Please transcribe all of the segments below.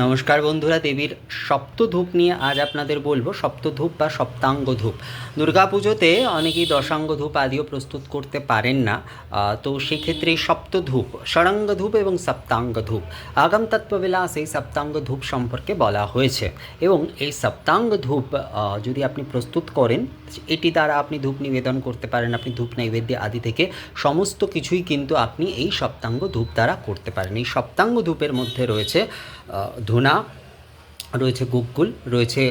নমস্কার বন্ধুরা, দেবীর সপ্তধূপ নিয়ে আজ আপনাদের বলব, সপ্তধূপ বা সপ্তাঙ্গ ধূপ দুর্গাপুজোতে অনেকেই দশাঙ্গ ধূপ আদিও প্রস্তুত করতে পারেন না তো সেক্ষেত্রে সপ্তধূপ ষড়াঙ্গ ধূপ এবং সপ্তাঙ্গ ধূপ আগাম তত্ত্ববিলাস এই সপ্তাঙ্গ ধূপ সম্পর্কে বলা হয়েছে এবং এই সপ্তাঙ্গ ধূপ যদি আপনি প্রস্তুত করেন, এটি দ্বারা আপনি ধূপ নিবেদন করতে পারেন, আপনি ধূপ নৈবেদ্য আদি থেকে সমস্ত কিছুই কিন্তু আপনি এই সপ্তাঙ্গ ধূপ দ্বারা করতে পারেন। এই সপ্তাঙ্গ ধূপের মধ্যে রয়েছে ধুনা, রয়েছে গোকুল রয়েছে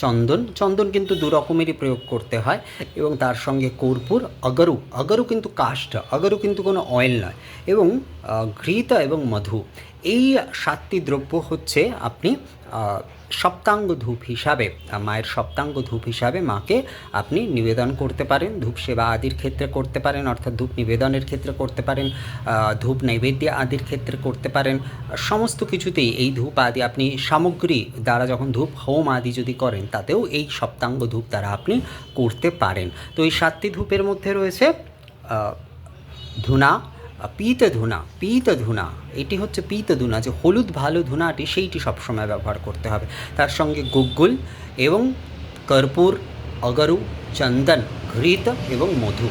চন্দন। চন্দন কিন্তু দু রকমেরই প্রয়োগ করতে হয় এবং তার সঙ্গে কর্পূর, অগরু। অগরু কিন্তু কাষ্ঠ, অগরু কিন্তু কোনো অয়েল নয় এবং ঘৃত এবং মধু। এই সাতটি দ্রব্য হচ্ছে আপনি সপ্তাঙ্গ ধূপ হিসাবে মায়ের সপ্তাঙ্গ ধূপ হিসাবে মাকে আপনি নিবেদন করতে পারেন, ধূপ সেবা আদির ক্ষেত্রে করতে পারেন, অর্থাৎ ধূপ নিবেদনের ক্ষেত্রে করতে পারেন ধূপ নৈবেদ্য আদির ক্ষেত্রে করতে পারেন, সমস্ত কিছুতেই এই ধূপ আদি আপনি সামগ্রী দ্বারা যখন ধূপ হোম আদি যদি করেন, তাতেও এই সপ্তাঙ্গ ধূপ দ্বারা আপনি করতে পারেন। তো এই সাতটি ধূপের মধ্যে রয়েছে ধুনা পিত ধুনা পিত ধুনা এটি হচ্ছে পিত ধুনা যে হলুদ ভালো ধুনাটি সেইটি সবসময় ব্যবহার করতে হবে। তার সঙ্গে গুগ্গুল এবং কর্পূর, অগরু, চন্দন, ঘৃত এবং মধু,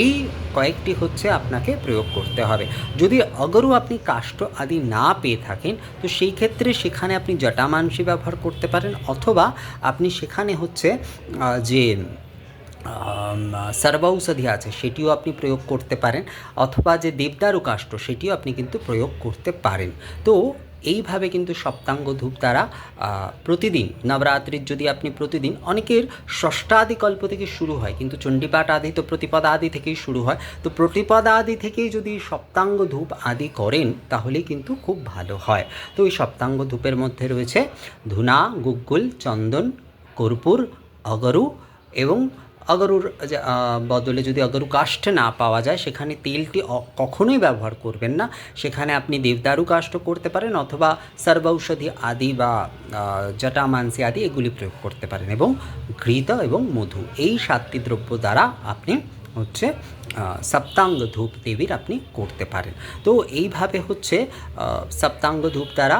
এই কয়েকটি হচ্ছে আপনাকে প্রয়োগ করতে হবে। যদি অগরু আপনি কাষ্ঠ আদি না পেয়ে থাকেন, তো সেই ক্ষেত্রে সেখানে আপনি জটামাংসী ব্যবহার করতে পারেন, অথবা আপনি সেখানে হচ্ছে যে সর্বৌষধি আছে, সেটিও আপনি প্রয়োগ করতে পারেন, অথবা যে দেবদারু কাষ্ঠ সেটিও আপনি কিন্তু প্রয়োগ করতে পারেন। তো এইভাবে কিন্তু সপ্তাঙ্গ ধূপ দ্বারা প্রতিদিন, নবরাত্রির যদি আপনি প্রতিদিন, অনেকের ষষ্ঠাদি কল্প থেকে শুরু হয়, কিন্তু চণ্ডীপাঠ আদি তো প্রতিপদা আদি থেকেই শুরু হয়, তো প্রতিপদা আদি থেকেই যদি সপ্তাঙ্গ ধূপ আদি করেন তাহলে কিন্তু খুব ভালো হয়। তো ওই সপ্তাঙ্গ ধূপের মধ্যে রয়েছে ধুনা, গুগ্গুল, চন্দন, কর্পূর, অগরু এবং অগরুর বদলে যদি অগরু কাষ্ঠ না পাওয়া যায় সেখানে তেলটি কখনোই ব্যবহার করবেন না। সেখানে আপনি দেবদারু কাষ্ঠ করতে পারেন অথবা সর্বৌষধি আদি বা আহ, জটামাংসী আদি এগুলি প্রয়োগ করতে পারেন এবং ঘৃত এবং মধু। এই সাতটি দ্রব্য দ্বারা আপনি হচ্ছে সপ্তাঙ্গ ধূপ দেবীর আপনি করতে পারেন। তো এইভাবে হচ্ছে সপ্তাঙ্গ ধূপ দ্বারা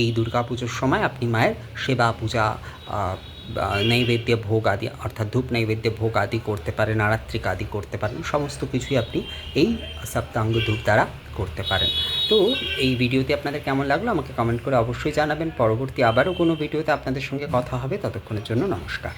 এই দুর্গাপুজোর সময় আপনি মায়ের সেবা পূজা নৈবেদ্য ভোগ আদি, অর্থাৎ ধূপ নৈবেদ্য ভোগ আদি করতে পারেন, আরাত্রিক আদি করতে পারেন, সমস্ত কিছুই আপনি এই সপ্তাঙ্গ ধূপ দ্বারা করতে পারেন। তো এই ভিডিওতে আপনাদের কেমন লাগল আমাকে কমেন্ট করে অবশ্যই জানাবেন। পরবর্তী আবারও কোনো ভিডিওতে আপনাদের সঙ্গে কথা হবে, ততক্ষণের জন্য নমস্কার।